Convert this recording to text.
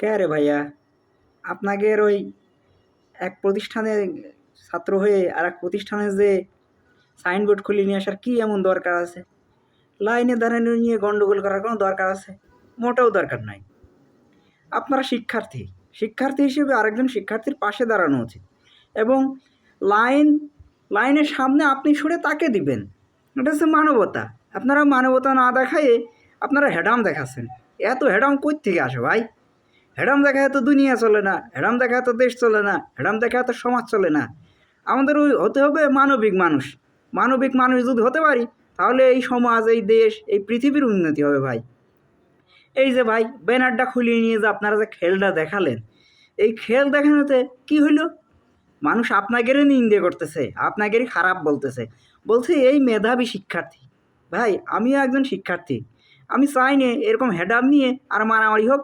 কে রে ভাইয়া? আপনাদের ওই এক প্রতিষ্ঠানে ছাত্র হয়ে আর এক প্রতিষ্ঠানে যে সাইনবোর্ড খুলে নিয়ে আসার কী এমন দরকার আছে? লাইনে দাঁড়ানো নিয়ে গণ্ডগোল করার কোনো দরকার আছে? মোটেও দরকার নাই। আপনারা শিক্ষার্থী। শিক্ষার্থী হিসেবে আরেকজন শিক্ষার্থীর পাশে দাঁড়ানো উচিত। এবং লাইন, লাইনের সামনে আপনি সরে তাকে দিবেন। এটা হচ্ছে মানবতা। আপনারা মানবতা না দেখায়ে আপনারা হেডাম দেখাচ্ছেন। এত হেডাম কই থেকে আসে ভাই? হেডাম দেখা এত দুনিয়া চলে না হেডাম দেখা এত দেশ চলে না হেডাম দেখা এত সমাজ চলে না। আমাদের ওই হতে হবে মানবিক মানুষ। মানবিক মানুষ যদি হতে পারি, তাহলে এই সমাজ, এই দেশ, এই পৃথিবীর উন্নতি হবে ভাই। এই যে ভাই, ব্যানারটা খুলিয়ে নিয়ে যে আপনারা যে খেলটা দেখালেন, এই খেল দেখানোতে কি হইল? মানুষ আপনাদেরই নিন্দে করতেছে, আপনাদেরই খারাপ বলতেছে। বলছে, এই মেধাবী শিক্ষার্থী, ভাই, আমিও একজন শিক্ষার্থী। আমি চাই না, এরকম হেডাম নিয়ে আর মারামারি হোক।